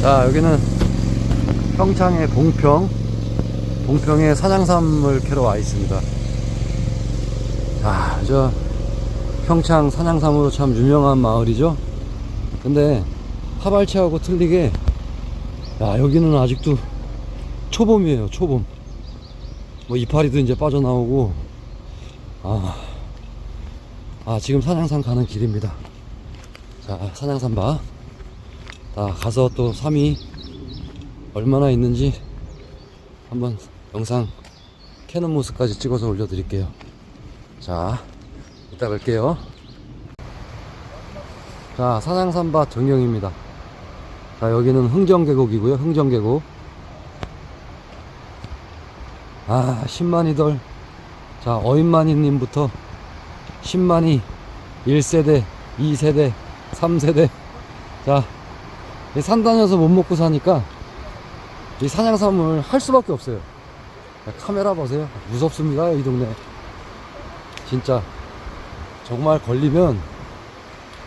자, 여기는 평창의 봉평, 봉평의 산양삼을 캐러 와 있습니다. 아, 저 평창 산양삼으로 참 유명한 마을이죠. 근데 하발치하고 틀리게, 야, 여기는 아직도 초봄이에요, 초봄. 뭐 이파리도 이제 빠져나오고, 아, 아, 지금 산양산 가는 길입니다. 자, 산양산 봐. 자, 가서 또 3이 얼마나 있는지 한번 영상 캐는 모습까지 찍어서 올려드릴게요. 자, 이따 뵐게요. 자, 산양산밭 정경입니다. 자, 여기는 흥정계곡이고요. 흥정계곡. 아, 10만이덜. 자, 어인만이님부터 10만이 1세대, 2세대, 3세대. 자, 이 산 다녀서 못 먹고 사니까 이 사냥삼을 할 수밖에 없어요. 자, 카메라 보세요. 무섭습니다, 이 동네. 진짜. 정말 걸리면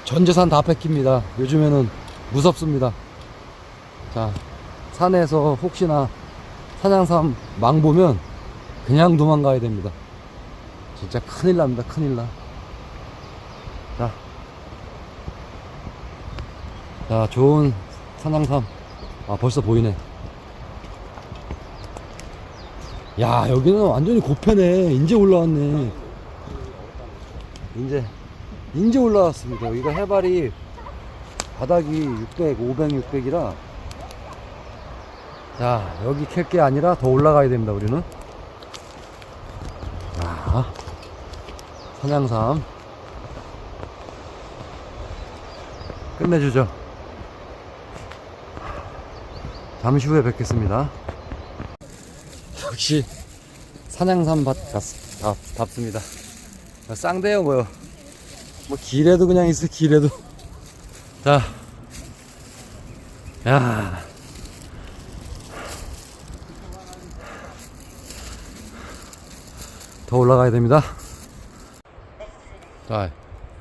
전 재산 다 뺏깁니다. 요즘에는 무섭습니다. 자, 산에서 혹시나 사냥삼 망 보면 그냥 도망가야 됩니다. 진짜 큰일 납니다. 큰일 나. 자. 자, 좋은 산양삼. 아, 벌써 보이네. 야, 여기는 완전히 고패네. 이제 올라왔네. 이제, 이제 올라왔습니다. 여기가 해발이 바닥이 600, 500, 600이라 자, 여기 캘 게 아니라 더 올라가야 됩니다, 우리는. 자, 산양삼. 끝내주죠. 잠시 후에 뵙겠습니다. 역시 산양삼 밭 같, 답, 답습니다. 쌍대요 뭐요. 뭐 길에도 그냥 있어 길에도. 자, 야. 더 올라가야 됩니다. 자,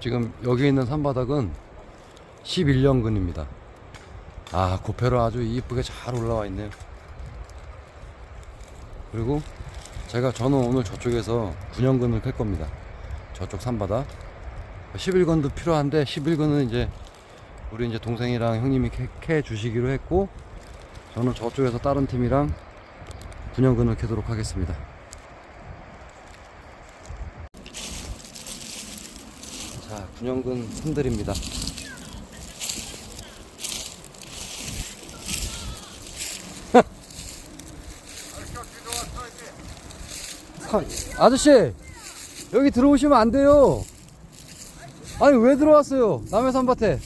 지금 여기 있는 산바닥은 11년근입니다. 아, 고패로 아주 이쁘게 잘 올라와 있네요. 그리고 제가 저는 오늘 저쪽에서 9년근을 캘 겁니다. 저쪽 산바닥. 11건도 필요한데 11건은 이제 우리 이제 동생이랑 형님이 캐, 캐 주시기로 했고 저는 저쪽에서 다른 팀이랑 9년근을 캐도록 하겠습니다. 자, 9년근 손들입니다. 사- 아저씨 여기 들어오시면 안 돼요. 아니 왜 들어왔어요? 남의 산밭에.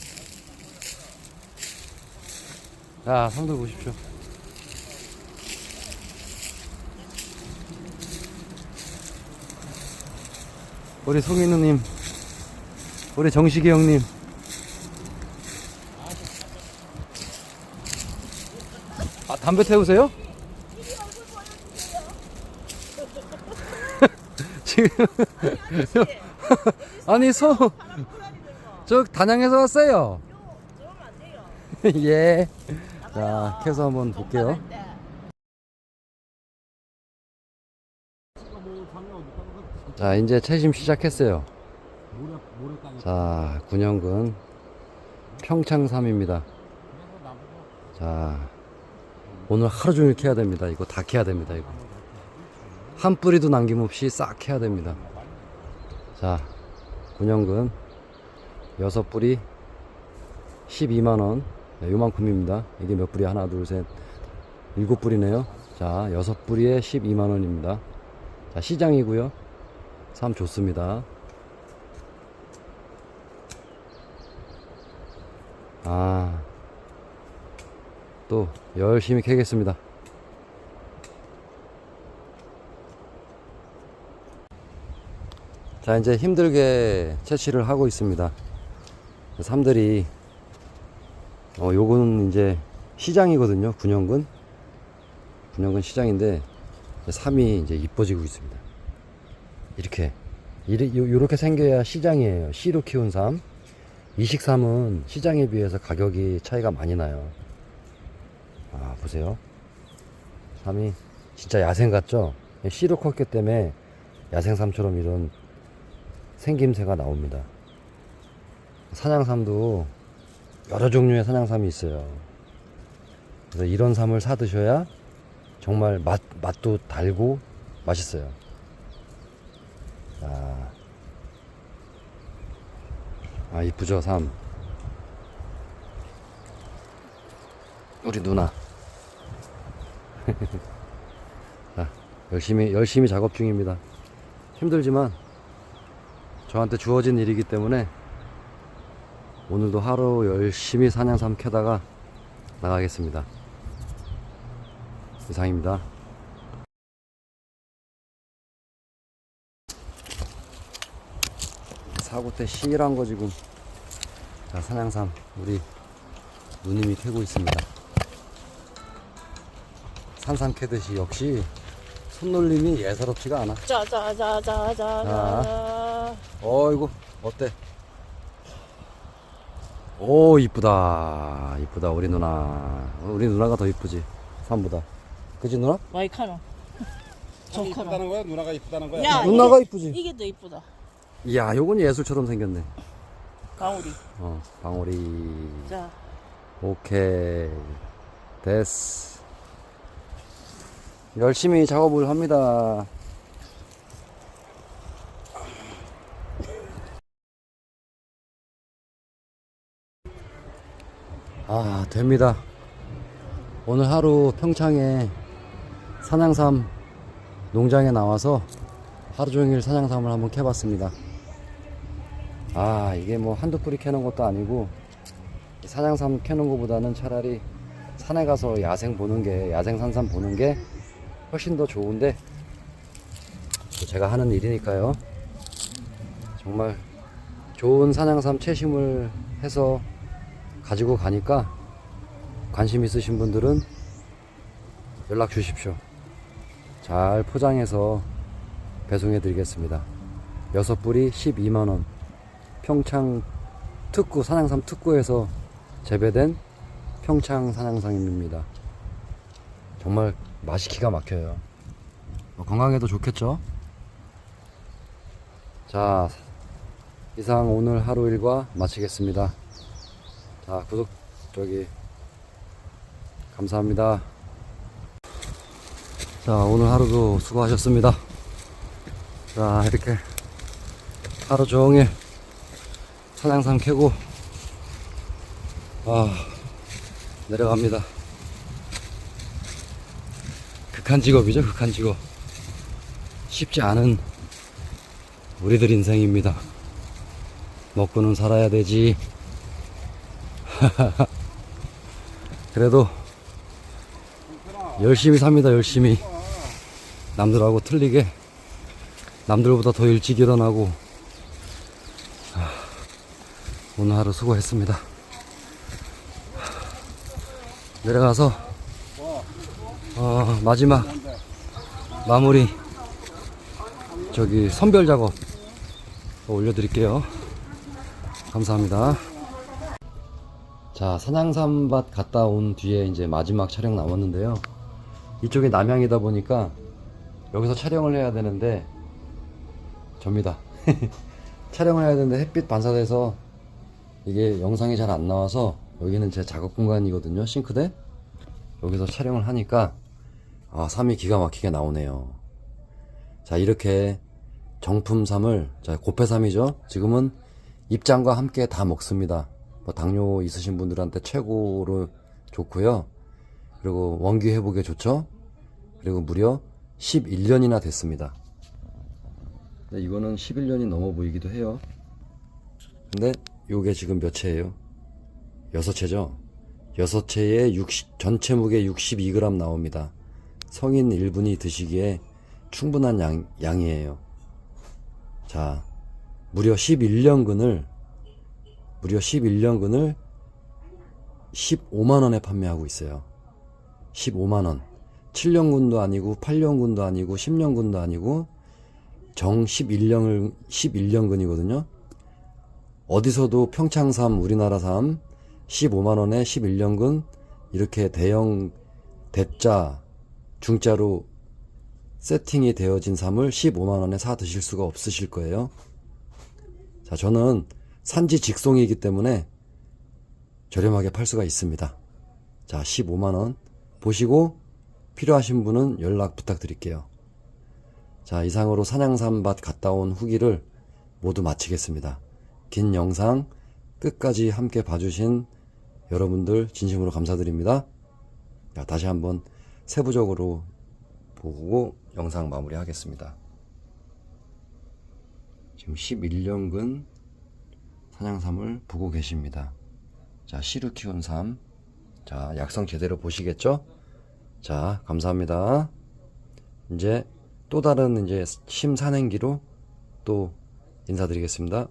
자 삼들 보십시오. 우리 송인우님 우리 정식이 형님. 아 담배 태우세요? 지금 아니 소 저 단양에서 왔어요. 예. 자, 캐서 한번 볼게요. 자, 이제 채심 시작했어요. 자, 군영군 평창삼입니다. 자, 오늘 하루 종일 캐야 됩니다. 이거 다 캐야 됩니다. 이거. 한 뿌리도 남김없이 싹 해야 됩니다. 자, 군영근 여섯 뿌리 12만원. 네, 요만큼입니다. 이게 몇 뿌리? 하나, 둘, 셋, 일곱 뿌리네요. 자, 여섯 뿌리에 12만원입니다. 자, 시장이고요 참 좋습니다. 아, 또 열심히 캐겠습니다. 자 이제 힘들게 채취를 하고 있습니다. 삼들이 어 요거는 이제 시장이거든요 군영근 군영근 시장인데 삼이 이제 이뻐지고 있습니다. 이렇게 요렇게 생겨야 시장이에요. 씨로 키운 삼. 이식삼은 시장에 비해서 가격이 차이가 많이 나요. 아, 보세요. 삼이 진짜 야생 같죠? 씨로 컸기 때문에 야생삼처럼 이런 생김새가 나옵니다. 사냥삼도 여러 종류의 사냥삼이 있어요. 그래서 이런 삼을 사 드셔야 정말 맛, 맛도 달고 맛있어요. 아, 아 이쁘죠, 삼. 우리 누나. 자, 열심히, 열심히 작업 중입니다. 힘들지만 저한테 주어진 일이기 때문에 오늘도 하루 열심히 사냥삼 캐다가 나가겠습니다. 이상입니다. 사고 때 실한 거 지금 자 사냥삼 우리 누님이 캐고 있습니다. 산삼 캐듯이 역시 손놀림이 예사롭지가 않아. 짜자자자자자. 어이구 어때? 오 이쁘다 이쁘다 우리 누나 우리 누나가 더 이쁘지 삼보다 그지 누나? 와이 카노. 형이 좋구나. 이쁘다는 거야? 누나가 이쁘다는 거야? 야, 누나가 이쁘지 이게 더 이쁘다. 이야 요건 예술처럼 생겼네 가오리. 어 방울이 자, 오케이 됐어 열심히 작업을 합니다 아 됩니다. 오늘 하루 평창에 사냥삼 농장에 나와서 하루 종일 사냥삼을 한번 캐봤습니다. 아 이게 뭐 한두 뿌리 캐는 것도 아니고 이 사냥삼 캐는 것보다는 차라리 산에 가서 야생 보는 게 야생 산삼 보는 게 훨씬 더 좋은데 또 제가 하는 일이니까요. 정말 좋은 사냥삼 채심을 해서 가지고 가니까 관심 있으신 분들은 연락 주십시오 잘 포장해서 배송해 드리겠습니다 여섯 뿌리 12만원 평창 특구 사냥삼 특구에서 재배된 평창 사냥삼입니다. 정말 맛이 기가 막혀요. 뭐 건강에도 좋겠죠? 자, 이상 오늘 하루 일과 마치겠습니다. 자, 구독, 저기, 감사합니다. 자, 오늘 하루도 수고하셨습니다. 자, 이렇게 하루 종일 사냥삼 캐고, 아, 내려갑니다. 극한 직업이죠, 극한 직업. 쉽지 않은 우리들 인생입니다. 먹고는 살아야 되지. 그래도 열심히 삽니다, 열심히. 남들하고 틀리게 남들보다 더 일찍 일어나고 아, 오늘 하루 수고했습니다. 내려가서 어, 마지막 마무리 저기 선별 작업 올려드릴게요. 감사합니다. 자 산양삼밭 갔다 온 뒤에 이제 마지막 촬영 남았는데요. 이쪽이 남양이다 보니까 여기서 촬영을 해야 되는데 접니다. 촬영을 해야 되는데 햇빛 반사돼서 이게 영상이 잘 안 나와서 여기는 제 작업 공간이거든요 싱크대 여기서 촬영을 하니까 아 삼이 기가 막히게 나오네요 자 이렇게 정품 삼을 자 고패 삼이죠 지금은 입장과 함께 다 먹습니다 뭐 당뇨 있으신 분들한테 최고로 좋고요 그리고 원기 회복에 좋죠 그리고 무려 11년이나 됐습니다 이거는 11년이 넘어 보이기도 해요 근데 요게 지금 몇 채예요 여섯 채죠? 여섯 채에 60, 전체 무게 62g 나옵니다. 성인 1분이 드시기에 충분한 양, 양이에요. 자, 무려 11년근을, 무려 11년근을 15만원에 판매하고 있어요. 15만원. 7년근도 아니고, 8년근도 아니고, 10년근도 아니고, 정 11년을, 11년근이거든요. 어디서도 평창삼, 우리나라 삼, 15만원에 11년근 이렇게 대형 대자, 중자로 세팅이 되어진 삼을 15만원에 사 드실 수가 없으실 거예요. 자, 저는 산지 직송이기 때문에 저렴하게 팔 수가 있습니다. 자, 15만원 보시고 필요하신 분은 연락 부탁드릴게요. 자, 이상으로 산양삼밭 갔다 온 후기를 모두 마치겠습니다. 긴 영상 끝까지 함께 봐주신 여러분들 진심으로 감사드립니다. 자, 다시 한번 세부적으로 보고 영상 마무리하겠습니다. 지금 11년근 사냥삼을 보고 계십니다. 자, 씨루 키운 삼. 자, 약성 제대로 보시겠죠? 자, 감사합니다. 이제 또 다른 이제 심산행기로 또 인사드리겠습니다.